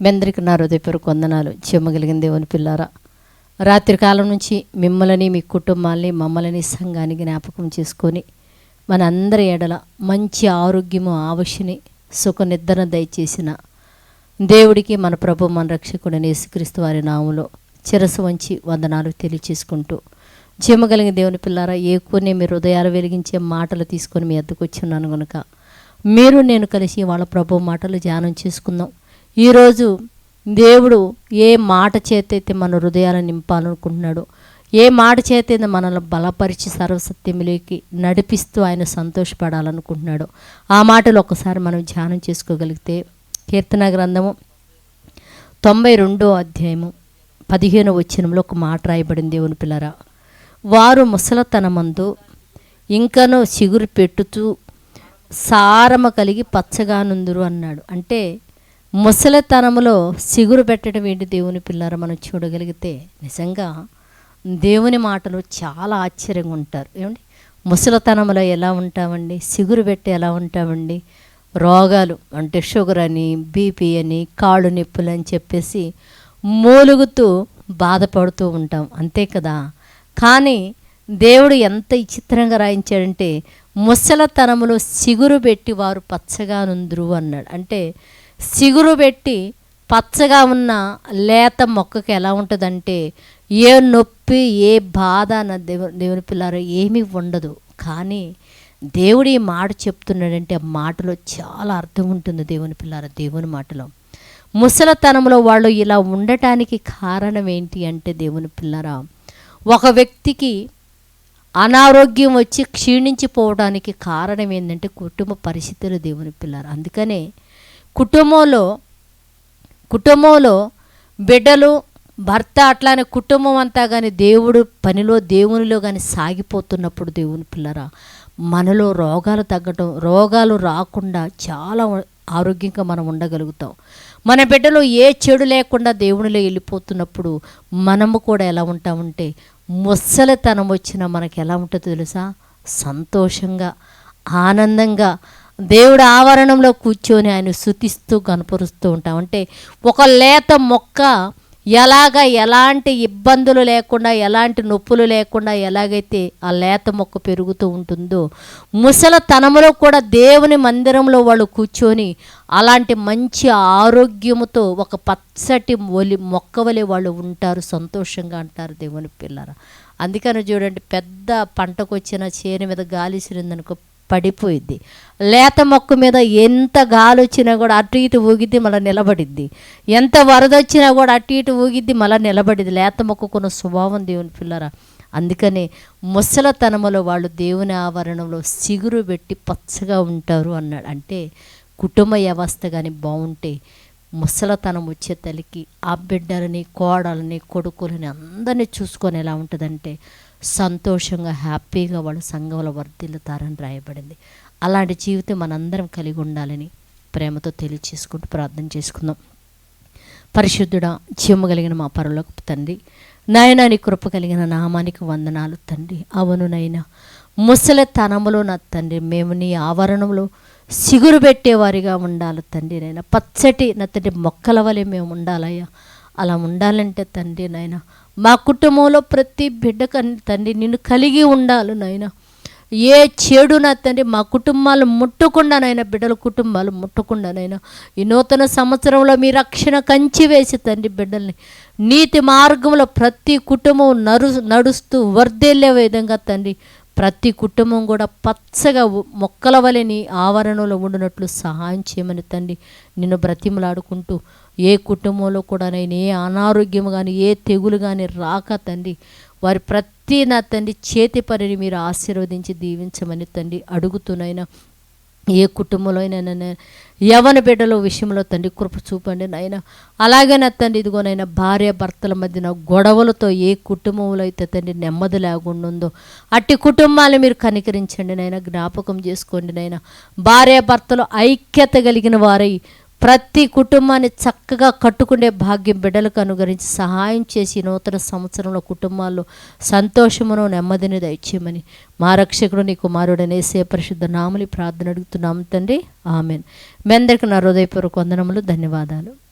మీ అందరికీ నా హృదయపూర్వక వందనాలు. చెమ్మగలిగిన దేవుని పిల్లారా రాత్రి కాలం నుంచి మిమ్మల్ని మీ కుటుంబాల్ని మమ్మల్ని సంఘాన్ని జ్ఞాపకం చేసుకొని మన అందరి ఎడల మంచి ఆరోగ్యము ఆవశ్యని సుఖ నిద్రన దయచేసిన దేవుడికి మన ప్రభు మన రక్షకుడు యేసుక్రీస్తు వారి నామంలో చిరసు వంచి వందనాలు తెలియచేసుకుంటూ జీమగలిగిన దేవుని పిల్లారా ఏ కొన్ని మీ హృదయాలు వెలిగించే మాటలు తీసుకొని మీ ఎద్దుకొచ్చి ఉన్నాను కనుక మీరు నేను కలిసి వాళ్ళ ప్రభు మాటలు ధ్యానం చేసుకుందాం. ఈరోజు దేవుడు ఏ మాట చేతైతే మన హృదయాలను నింపాలనుకుంటున్నాడో ఏ మాట చేతైతే మనల్ని బలపరిచి సర్వసత్యములోకి నడిపిస్తూ ఆయన సంతోషపడాలనుకుంటున్నాడో ఆ మాటలు ఒకసారి మనం ధ్యానం చేసుకోగలిగితే కీర్తన గ్రంథము తొంభై రెండో అధ్యాయము పదిహేను వచ్చినంలో ఒక మాట రాయబడింది దేవుని పిల్లరా. వారు ముసలతనమందు ఇంకనూ చిగురు పెట్టుతూ సారమ కలిగి పచ్చగానుందురు అన్నాడు. అంటే ముసలితనములో సిగురు పెట్టడం ఏంటి దేవుని పిల్లర మనం చూడగలిగితే? నిజంగా దేవుని మాటలు చాలా ఆశ్చర్యంగా ఉంటారు. ఏమండి? ముసలితనంలో ఎలా ఉంటామండి? సిగురు పెట్టి ఎలా ఉంటామండి? రోగాలు అంటే షుగర్ అని బీపీ అని కాళ్ళు నొప్పులు అని చెప్పేసి మూలుగుతూ బాధపడుతూ ఉంటాం. అంతే కదా? కానీ దేవుడు ఎంత విచిత్రంగా రాయించాడంటే ముసలతనములో సిగురు పెట్టి వారు పచ్చగా నుందురు అన్నాడు. అంటే సిగురు పెట్టి పచ్చగా ఉన్న లేత మొక్కకి ఎలా ఉంటుందంటే ఏ నొప్పి ఏ బాధ నా దేవు దేవుని పిల్లారు ఏమీ ఉండదు. కానీ దేవుడు ఈ మాట చెప్తున్నాడంటే ఆ మాటలో చాలా అర్థం ఉంటుంది దేవుని పిల్లార దేవుని మాటలో. ముసలతనంలో వాళ్ళు ఇలా ఉండటానికి కారణం ఏంటి అంటే దేవుని పిల్లరా ఒక వ్యక్తికి అనారోగ్యం వచ్చి క్షీణించిపోవడానికి కారణం ఏంటంటే కుటుంబ పరిస్థితులు దేవుని పిల్లలు అందుకనే కుటుంబంలో కుటుంబంలో బిడ్డలు భర్త అట్లానే కుటుంబం అంతా కానీ దేవుడు పనిలో దేవునిలో కానీ సాగిపోతున్నప్పుడు దేవుని పిల్లరా మనలో రోగాలు తగ్గటం రోగాలు రాకుండా చాలా ఆరోగ్యంగా మనం ఉండగలుగుతాం. మన బిడ్డలో ఏ చెడు లేకుండా దేవునిలో వెళ్ళిపోతున్నప్పుడు మనము కూడా ఎలా ఉంటామంటే ముసలితనం వచ్చిన మనకి ఎలా ఉంటుందో తెలుసా? సంతోషంగా ఆనందంగా దేవుడు ఆవరణంలో కూర్చొని ఆయన శుతిస్తూ కనపరుస్తూ ఉంటాం. అంటే ఒక లేత మొక్క ఎలాగ ఎలాంటి ఇబ్బందులు లేకుండా ఎలాంటి నొప్పులు లేకుండా ఎలాగైతే ఆ లేత మొక్క పెరుగుతూ ఉంటుందో ముసలతనంలో కూడా దేవుని మందిరంలో వాళ్ళు కూర్చొని అలాంటి మంచి ఆరోగ్యముతో ఒక పచ్చటి ఒలి మొక్క వలె వాళ్ళు ఉంటారు సంతోషంగా అంటారు దేవుని పిల్లర. అందుకని చూడండి పెద్ద పంటకు వచ్చిన చేను మీద గాలి సిరిందనుకో పడిపోయిద్ది. లేత మొక్క మీద ఎంత గాలి వచ్చినా కూడా అటు ఇటు ఊగిద్ది మళ్ళీ నిలబడిద్ది. ఎంత వరద వచ్చినా కూడా అటు ఇటు ఊగిద్ది మళ్ళీ నిలబడిద్ది. లేత మొక్కకున్న స్వభావం దేవుని పిల్లరా. అందుకనే ముసలతనములో వాళ్ళు దేవుని ఆవరణంలో సిగురు పెట్టి పచ్చగా ఉంటారు అన్నాడు. అంటే కుటుంబ వ్యవస్థ కానీ బాగుంటే ముసలతనం వచ్చే తల్లికి ఆ బిడ్డలని కోడలని కొడుకులని అందరినీ చూసుకొని ఎలా ఉంటుందంటే సంతోషంగా హ్యాపీగా వాళ్ళు సంఘంలో వర్ధిల్లుతారని రాయబడింది. అలాంటి జీవితం మనందరం కలిగి ఉండాలని ప్రేమతో తెలియచేసుకుంటూ ప్రార్థన చేసుకుందాం. పరిశుద్ధుడ జీవము కలిగిన మా పరులకు తండ్రి నాయన కృప కలిగిన నామానికి వందనాలు తండ్రి. అవును నైనా ముసలి తనములో నా తండ్రి మేము నీ ఆవరణంలో సిగురు పెట్టేవారిగా ఉండాలి తండ్రి నైనా పచ్చటి నా తండ్రి మొక్కల వలె మేము ఉండాలయ్యా. అలా ఉండాలంటే తండ్రి నాయన మా కుటుంబంలో ప్రతి బిడ్డ తండ్రి నిన్ను కలిగి ఉండాలి నాయన. ఏ చెడు నా తండ్రి మా కుటుంబాలు ముట్టకుండానైనా బిడ్డల కుటుంబాలు ముట్టకుండానైనా ఈ నూతన సంవత్సరంలో మీ రక్షణ కంచి వేసి తండ్రి బిడ్డల్ని నీతి మార్గంలో ప్రతి కుటుంబం నరు నడుస్తూ వర్దేళ్ళే విధంగా తండ్రి ప్రతి కుటుంబం కూడా పచ్చగా మొక్కల వలెని ఆవరణలో ఉండినట్లు సహాయం చేయమని తండ్రి నిన్ను బ్రతిమలాడుకుంటూ ఏ కుటుంబంలో కూడా నేను ఏ అనారోగ్యం కానీ ఏ తెగులు కానీ రాక తండ్రి వారి ప్రతి నా తండ్రి చేతి పనిని మీరు ఆశీర్వదించి దీవించమని తండ్రి అడుగుతున్నాయినా ఏ కుటుంబంలో అయినా యవన బిడ్డల విషయంలో తండ్రి కృప చూపండి నాయన. అలాగే నా తండ్రి ఇదిగోనైనా భార్య భర్తల మధ్యన గొడవలతో ఏ కుటుంబంలో అయితే తండ్రి నెమ్మది లేకుండా ఉందో అట్టి కుటుంబాలు మీరు కనికరించండి నాయన జ్ఞాపకం చేసుకోండి నాయన. భార్య భర్తలు ఐక్యత కలిగిన వారై ప్రతి కుటుంబాన్ని చక్కగా కట్టుకునే భాగ్యం బిడ్డలకు అనుగరించి సహాయం చేసి నూతన సంవత్సరంలో కుటుంబాల్లో సంతోషమును నెమ్మదిని దయచేయమని మా రక్షకుడు నీ కుమారుడనే సే పరిశుద్ధ నామలి ప్రార్థన అడుగుతున్నాం తండ్రి. ఆమెన్. మీ అందరికీ నా హృదయపూర్వక వందనములు ధన్యవాదాలు.